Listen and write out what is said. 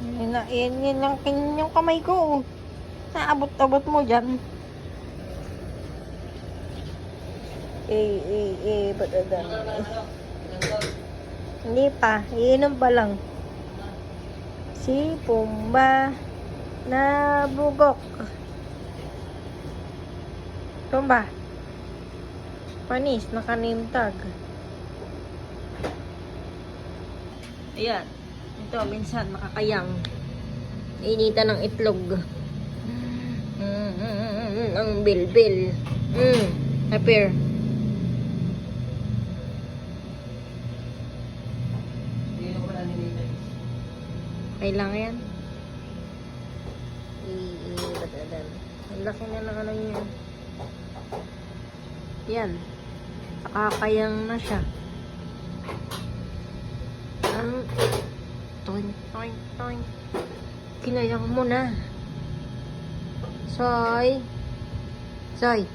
Yan, na, yan, yan kamay ko. oh. Naabot-abot mo dyan. Eh, eh, eh, ba't adan? Hindi pa, iinom pa lang. Si Pumba na bugok. Pumba. Panis, nakanimtag. Ayan. Ito, minsan makakayang. Initan ng itlog. Mm, mm, mm, mm, ang bilbil. Mm, appear. Okay lang yan. I-ibadadan. toing toing cái này không muốn à rồi. Rồi.